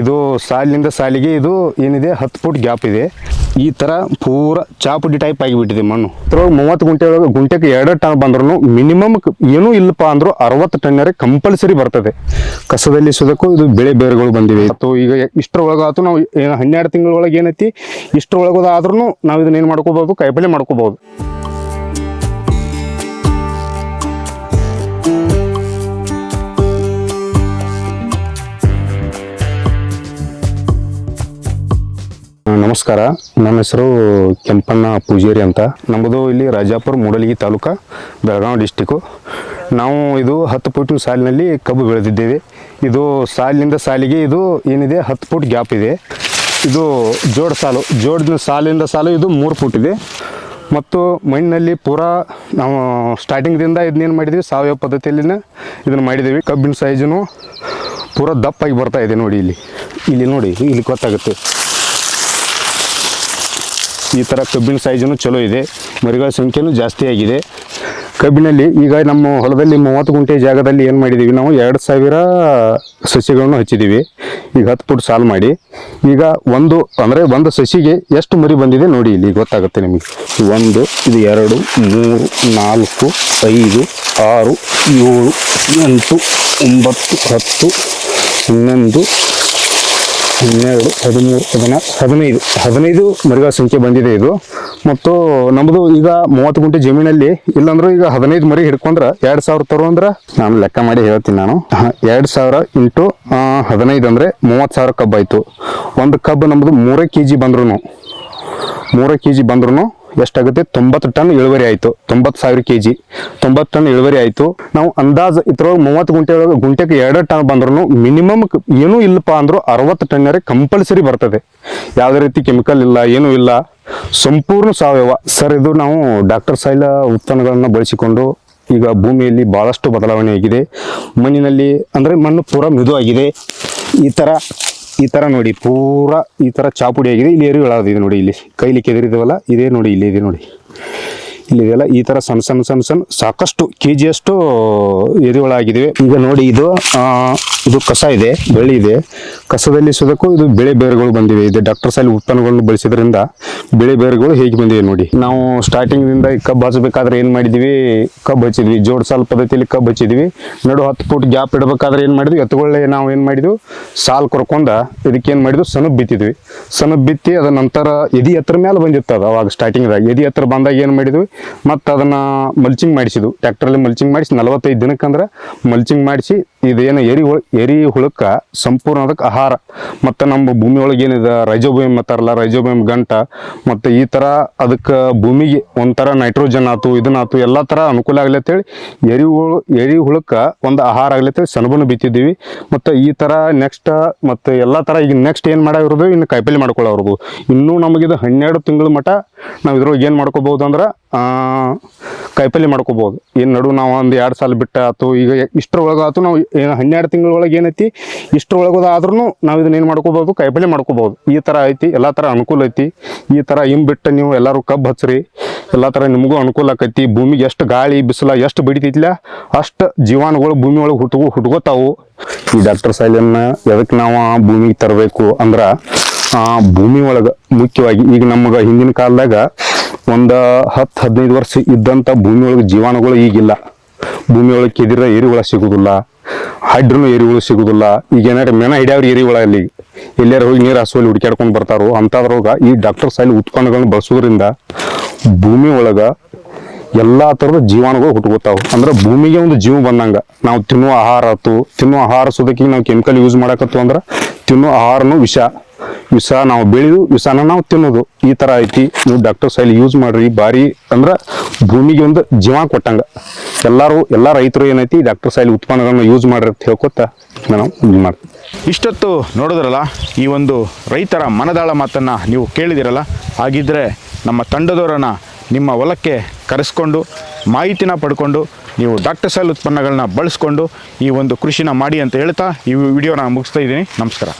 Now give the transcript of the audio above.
ಇದು ಸಾಲಿನಿಂದ ಸಾಲಿಗೆ ಇದು ಏನಿದೆ? ಹತ್ತು ಫುಟ್ ಗ್ಯಾಪ್ ಇದೆ. ಈ ಥರ ಪೂರ ಚಾಪುಡಿ ಟೈಪ್ ಆಗಿಬಿಟ್ಟಿದೆ ಮಣ್ಣು. ಇದ್ರೊಳಗೆ ಮೂವತ್ತು ಗುಂಟೆ ಒಳಗೆ ಗುಂಟೆಗೆ ಎರಡು ಟನ್ ಬಂದ್ರೂ ಮಿನಿಮಮ್ ಏನೂ ಇಲ್ಲಪ್ಪ ಅಂದರೂ ಅರವತ್ತು ಟನ್ನರೆ ಕಂಪಲ್ಸರಿ ಬರ್ತದೆ. ಕಸದಲ್ಲಿ ಸುದಕ್ಕೂ ಇದು ಬೆಳೆ ಬೇರುಗಳು ಬಂದಿವೆ. ಅಥವಾ ಈಗ ಇಷ್ಟರೊಳಗಾತು ನಾವು ಏನು ಹನ್ನೆರಡು ತಿಂಗಳೊಳಗೆ ಏನೈತಿ? ಇಷ್ಟರೊಳಗೋದಾದ್ರೂ ನಾವು ಇದನ್ನ ಏನು ಮಾಡ್ಕೋಬೋದು? ಕಾಯಿಪಲ್ಯ ಮಾಡ್ಕೋಬೋದು. ನಮಸ್ಕಾರ. ನನ್ನ ಹೆಸರು ಕೆಂಪಣ್ಣ ಪೂಜಾರಿ ಅಂತ. ನಮ್ಮದು ಇಲ್ಲಿ ರಾಜಾಪುರ ಮೂಡಲಗಿ ತಾಲೂಕು, ಬೆಳಗಾವಿ ಡಿಸ್ಟಿಕ್ಕು ನಾವು ಇದು ಹತ್ತು ಫುಟ್ ಸಾಲಿನಲ್ಲಿ ಕಬ್ಬು ಬೆಳೆದಿದ್ದೇವೆ. ಇದು ಸಾಲಿನಿಂದ ಸಾಲಿಗೆ ಇದು ಏನಿದೆ? ಹತ್ತು ಫುಟ್ ಗ್ಯಾಪ್ ಇದೆ. ಇದು ಜೋಡ್ ಸಾಲು ಜೋಡಿನ ಸಾಲಿಂದ ಸಾಲು ಇದು ಮೂರು ಫುಟ್ ಇದೆ. ಮತ್ತು ಮಣ್ಣಿನಲ್ಲಿ ಪೂರಾ ನಾವು ಸ್ಟಾರ್ಟಿಂಗ್ದಿಂದ ಇದನ್ನೇನು ಮಾಡಿದ್ವಿ? ಸಾವಯವ ಪದ್ಧತಿಯಲ್ಲಿನ ಇದನ್ನು ಮಾಡಿದ್ದೀವಿ. ಕಬ್ಬಿನ ಸೈಜನು ಪೂರ ದಪ್ಪಾಗಿ ಬರ್ತಾ ಇದೆ ನೋಡಿ ಇಲ್ಲಿ. ಇಲ್ಲಿ ನೋಡಿ, ಇಲ್ಲಿ ಗೊತ್ತಾಗುತ್ತೆ. ಈ ಥರ ಕಬ್ಬಿನ ಸೈಜನ್ನು ಚಲೋ ಇದೆ. ಮರಿಗಳ ಸಂಖ್ಯೆನೂ ಜಾಸ್ತಿ ಆಗಿದೆ. ಕಬ್ಬಿನಲ್ಲಿ ಈಗ ನಮ್ಮ ಹೊಲದಲ್ಲಿ ಮೂವತ್ತು ಗುಂಟೆ ಜಾಗದಲ್ಲಿ ಏನು ಮಾಡಿದ್ದೀವಿ ನಾವು? ಎರಡು ಸಾವಿರ ಸಸಿಗಳನ್ನು ಹಚ್ಚಿದ್ದೀವಿ ಈಗ ಹತ್ತು ಫುಟ್ ಸಾಲು ಮಾಡಿ. ಈಗ ಒಂದು, ಅಂದರೆ ಒಂದು ಸಸಿಗೆ ಎಷ್ಟು ಮರಿ ಬಂದಿದೆ ನೋಡಿ ಇಲ್ಲಿ ಗೊತ್ತಾಗುತ್ತೆ ನಿಮಗೆ. ಒಂದು, ಇದು ಎರಡು, ಮೂರು, ನಾಲ್ಕು, ಐದು, ಆರು, ಏಳು, ಎಂಟು, ಒಂಬತ್ತು, ಹತ್ತು, ಹನ್ನೊಂದು ಹನ್ನೆರಡು ಹದಿಮೂರು ಹದಿನಾಲ್ಕು ಹದಿನೈದು ಹದಿನೈದು ಮರಿಗಳ ಸಂಖ್ಯೆ ಬಂದಿದೆ ಇದು. ಮತ್ತು ನಮ್ಮದು ಈಗ ಮೂವತ್ತು ಗುಂಟೆ ಜಮೀನಲ್ಲಿ ಇಲ್ಲಾಂದ್ರೂ ಈಗ ಹದಿನೈದು ಮರಿ ಹಿಡ್ಕೊಂಡ್ರೆ ಎರಡು ಸಾವಿರ ತರು ಅಂದ್ರೆ ನಾನು ಲೆಕ್ಕ ಮಾಡಿ ಹೇಳ್ತೀನಿ ನಾನು. ಎರಡು ಸಾವಿರ ಇಂಟು ಹದಿನೈದು ಅಂದರೆ ಮೂವತ್ತು ಸಾವಿರ ಕಬ್ಬಾಯಿತು. ಒಂದು ಕಬ್ಬು ನಮ್ಮದು ಮೂರೇ ಕೆ ಜಿ ಬಂದ್ರೂ ಮೂರೇ ಕೆ ಜಿ ಬಂದ್ರೂ ಎಷ್ಟಾಗುತ್ತೆ? ತೊಂಬತ್ತು ಟನ್ ಇಳುವರಿ ಆಯಿತು. ತೊಂಬತ್ತು ಸಾವಿರ ಕೆ ಜಿ ತೊಂಬತ್ತು ಟನ್ ಇಳುವರಿ ಆಯಿತು. ನಾವು ಅಂದಾಜು ಇದ್ರೊಳಗೆ ಮೂವತ್ತು ಗುಂಟೆ ಒಳಗೆ ಗುಂಟೆಗೆ ಎರಡು ಟನ್ ಬಂದ್ರೂ ಮಿನಿಮಮ್ ಏನೂ ಇಲ್ಲಪ್ಪ ಅಂದರೂ ಅರವತ್ತು ಟನ್ನರೆ ಕಂಪಲ್ಸರಿ ಬರ್ತದೆ. ಯಾವುದೇ ರೀತಿ ಕೆಮಿಕಲ್ ಇಲ್ಲ, ಏನೂ ಇಲ್ಲ. ಸಂಪೂರ್ಣ ಸಾವಯವ. ಸರ್, ಇದು ನಾವು ಡಾಕ್ಟರ್ ಸೈಲ ಉತ್ಪನ್ನಗಳನ್ನು ಬಳಸಿಕೊಂಡು ಈಗ ಭೂಮಿಯಲ್ಲಿ ಭಾಳಷ್ಟು ಬದಲಾವಣೆ ಆಗಿದೆ. ಮಣ್ಣಿನಲ್ಲಿ ಅಂದರೆ ಮಣ್ಣು ಪೂರ ಆಗಿದೆ ಈ ಥರ ಈ ಥರ ನೋಡಿ, ಪೂರ ಈ ಥರ ಚಾಪುಡಿ ಆಗಿದೆ ಇಲ್ಲಿ ಎರಿಗಳಾದಿದೆ ನೋಡಿ ಇಲ್ಲಿ. ಕೈಲಿ ಕೆದರಿದವಲ್ಲ, ಇದೇ ನೋಡಿ, ಇಲ್ಲಿ ಇದೆ ನೋಡಿ. ಇಲ್ಲಿ ಇದೆಲ್ಲ ಈ ಥರ ಸಣ್ಣ ಸಣ್ಣ ಸಣ್ಣ ಸಣ್ಣ, ಸಾಕಷ್ಟು ಕೆ ಜಿಯಷ್ಟು ಎರಿಗಳಾಗಿವೆ ಈಗ ನೋಡಿ ಇದು ಇದು ಕಸ ಇದೆ, ಬೆಳ್ಳಿ ಇದೆ. ಕಸದಲ್ಲಿ ಸುದಕ್ಕೂ ಇದು ಬೆಳೆ ಬೇರುಗಳು ಬಂದಿವೆ. ಇದು ಡಾಕ್ಟರ್ ಅಲ್ಲಿ ಉತ್ಪನ್ನಗಳನ್ನು ಬಳಸಿದ್ರಿಂದ ಬೆಳೆ ಬೇರುಗಳು ಹೇಗೆ ಬಂದಿವೆ ನೋಡಿ. ನಾವು ಸ್ಟಾರ್ಟಿಂಗ್ದಿಂದ ಕಬ್ಬು ಹಚ್ಚಬೇಕಾದ್ರೆ ಏನು ಮಾಡಿದ್ವಿ? ಕಬ್ಬು ಹಚ್ಚಿದ್ವಿ. ಜೋಡ್ ಸಾಲ್ ಪದ್ಧತಿಯಲ್ಲಿ ಕಬ್ಬು ಹಚ್ಚಿದ್ವಿ. ನಡು ಹತ್ತು ಫುಟ್ ಗ್ಯಾಪ್ ಇಡಬೇಕಾದ್ರೆ ಏನು ಮಾಡಿದ್ವಿ? ಎತ್ತುಗಳೇ ನಾವು ಏನು ಮಾಡಿದ್ವಿ? ಸಾಲ್ ಕೊರ್ಕೊಂಡ ಇದಕ್ಕೆ ಏನು ಮಾಡಿದ್ವಿ? ಸನಬ್ ಬಿತ್ತಿದ್ವಿ. ಸನಬ್ ಬಿತ್ತಿ ಅದ ನಂತರ ಎದಿ ಎತ್ತರ ಮೇಲೆ ಬಂದಿತ್ತು ಅದು ಅವಾಗ ಸ್ಟಾರ್ಟಿಂಗ್ದಾಗ ಎದಿ ಎತ್ತರ ಬಂದಾಗ ಏನು ಮಾಡಿದ್ವಿ? ಮತ್ತು ಅದನ್ನ ಮಲ್ಚಿಂಗ್ ಮಾಡಿಸಿದ್ವು. ಟ್ಯಾಕ್ಟ್ರಲ್ಲಿ ಮಲ್ಚಿಂಗ್ ಮಾಡಿಸಿ ನಲವತ್ತೈದು ದಿನಕ್ಕಂದ್ರೆ ಮಲ್ಚಿಂಗ್ ಮಾಡಿಸಿ ಇದೇನು ಎರಿ ಎರಿ ಹುಳಕ್ಕೆ ಸಂಪೂರ್ಣ ಅದಕ್ಕೆ ಆಹಾರ ಮತ್ತು ನಮ್ಮ ಭೂಮಿ ಒಳಗೆ ಏನಿದೆ ರೈಜೋಬಿಯಮ್ ಅಂತಾರಲ್ಲ ರೈಜೋಬಿಯಮ್ ಗಂಟ, ಮತ್ತು ಈ ಥರ ಅದಕ್ಕೆ ಭೂಮಿಗೆ ಒಂಥರ ನೈಟ್ರೋಜನ್ ಆತು ಇದನ್ನಾತು ಎಲ್ಲ ಥರ ಅನುಕೂಲ ಆಗಲಿ ಅಂತೇಳಿ ಎರಿ ಹುಳು, ಎರಿ ಹುಳಕ್ಕೆ ಒಂದು ಆಹಾರ ಆಗಲಿ ಅಂತೇಳಿ ಸೆಣಬನ್ನು ಬಿತ್ತಿದ್ದೀವಿ. ಮತ್ತು ಈ ಥರ ನೆಕ್ಸ್ಟ್ ಮತ್ತು ಎಲ್ಲ ಥರ ಈಗ ನೆಕ್ಸ್ಟ್ ಏನು ಮಾಡಿರೋದು ಇನ್ನು ಕಾಯಿಪಲ್ಲೆ ಮಾಡ್ಕೊಳ್ಳೋರ್ದು ಇನ್ನೂ ನಮಗಿದು ಹನ್ನೆರಡು ತಿಂಗಳ ಮಟ್ಟ ನಾವು ಇದ್ರೊಳಗೆ ಏನು ಮಾಡ್ಕೋಬೋದು ಅಂದ್ರೆ ಕಾಯಿಪಲ್ಲೆ ಮಾಡ್ಕೋಬೋದು ಏನು ನಡು ನಾವು ಒಂದು ಎರಡು ಸಾಲ ಬಿಟ್ಟ ಆಯ್ತು ಈಗ ಇಷ್ಟರೊಳಗೆ ಆಯಿತು ನಾವು ಹನ್ನೆರಡು ತಿಂಗಳೊಳಗೆ ಏನೈತಿ ಇಷ್ಟರೊಳಗದ ಆದ್ರೂ ನಾವು ಇದನ್ನ ಏನು ಮಾಡ್ಕೋಬೋದು ಕಾಯಿಪಲ್ಲೆ ಮಾಡ್ಕೋಬೋದು ಈ ಥರ ಐತಿ, ಎಲ್ಲ ಥರ ಅನುಕೂಲ ಐತಿ. ಈ ಥರ ಹಿಂಗ್ ಬಿಟ್ಟು ನೀವು ಎಲ್ಲರೂ ಕಬ್ಬು ಹಚ್ಚಿರಿ ಎಲ್ಲ ಥರ ನಿಮಗೂ ಅನುಕೂಲ ಆಕೈತಿ. ಭೂಮಿಗೆ ಎಷ್ಟು ಗಾಳಿ, ಬಿಸಿಲ ಎಷ್ಟು ಬಡಿತೈತಿಲ್ಲ ಅಷ್ಟು ಜೀವಾಣುಗಳು ಭೂಮಿ ಒಳಗೆ ಹುಟ್ಕೋ, ಹುಟ್ಕೋತಾವು. ಈ ಡಾಕ್ಟರ್ ಸೈಲನ್ನ ಎದಕ್ಕೆ ನಾವು ಭೂಮಿಗೆ ತರಬೇಕು ಅಂದ್ರೆ ಆ ಭೂಮಿ ಒಳಗೆ ಮುಖ್ಯವಾಗಿ ಈಗ ನಮಗೆ ಹಿಂದಿನ ಕಾಲದಾಗ ಒಂದು ಹತ್ತು ಹದಿನೈದು ವರ್ಷ ಇದ್ದಂಥ ಭೂಮಿ ಒಳಗೆ ಜೀವಾಣುಗಳು ಈಗಿಲ್ಲ. ಭೂಮಿ ಒಳಗೆ ಕೆದಿರ ಏರಿಹುಳ ಸಿಗುದಿಲ್ಲ, ಹೈಡ್ರನು ಏರಿಗಳು ಸಿಗುದಿಲ್ಲ, ಈಗ ಏನಾರ ಮೆನ ಹಿಡಿಯವ್ರ ಏರಿಹುಳ ಅಲ್ಲಿ ಎಲ್ಲಾರು ಹೋಗಿ ನೀರು ಹಸುವಲ್ಲಿ ಹುಡುಕ್ಯಾಡ್ಕೊಂಡು ಬರ್ತಾರೋ ಅಂಥದ್ರೊಳಗೆ ಈ ಡಾಕ್ಟರ್ ಸೈಲ್ ಉತ್ಪನ್ನಗಳನ್ನ ಬಳಸೋದ್ರಿಂದ ಭೂಮಿ ಒಳಗ ಎಲ್ಲಾ ಥರದ ಜೀವಾಣುಗಳು ಹುಟ್ಕೋತಾವು. ಅಂದ್ರೆ ಭೂಮಿಗೆ ಒಂದು ಜೀವ ಬಂದಂಗ. ನಾವು ತಿನ್ನುವ ಆಹಾರ ಆತು, ತಿನ್ನುವ ಆಹಾರ ಸುದಕ್ಕೆ ನಾವು ಕೆಮಿಕಲ್ ಯೂಸ್ ಮಾಡಕತ್ತು ಅಂದ್ರೆ ತಿನ್ನುವ ಆಹಾರನು ವಿಷ. ವಿಷ ನಾವು ಬೆಳೆದು, ವಿಷನ ನಾವು ತಿನ್ನೋದು. ಈ ತರ ಐತಿ. ನೀವು ಡಾಕ್ಟರ್ ಸೈಲ್ ಯೂಸ್ ಮಾಡ್ರಿ. ಬಾರಿ ಅಂದ್ರ ಭೂಮಿಗೆ ಒಂದು ಜೀವ ಕೊಟ್ಟಂಗ. ಎಲ್ಲಾರು, ಎಲ್ಲಾ ರೈತರು ಏನೈತಿ ಡಾಕ್ಟರ್ ಸೈಲ್ ಉತ್ಪನ್ನಗಳನ್ನ ಯೂಸ್ ಮಾಡ್ರಿ ಅಂತ ಹೇಳ್ಕೊತ ನಾನು ಇದು ಮಾಡ್ತೀನಿ. ಇಷ್ಟೊತ್ತು ನೋಡಿದ್ರಲ್ಲ, ಈ ಒಂದು ರೈತರ ಮನದಾಳ ಮಾತನ್ನು ನೀವು ಕೇಳಿದಿರಲ್ಲ ಹಾಗಿದ್ದರೆ ನಮ್ಮ ತಂಡದವರನ್ನು ನಿಮ್ಮ ಹೊಲಕ್ಕೆ ಕರೆಸ್ಕೊಂಡು, ಮಾಹಿತಿನ ಪಡ್ಕೊಂಡು, ನೀವು ಡಾಕ್ಟರ್ ಸೈಲ್ ಉತ್ಪನ್ನಗಳನ್ನ ಬಳಸ್ಕೊಂಡು ಈ ಒಂದು ಕೃಷಿನ ಮಾಡಿ ಅಂತ ಹೇಳ್ತಾ ಈ ವಿಡಿಯೋನ ಮುಗಿಸ್ತಾ ಇದ್ದೀನಿ. ನಮಸ್ಕಾರ.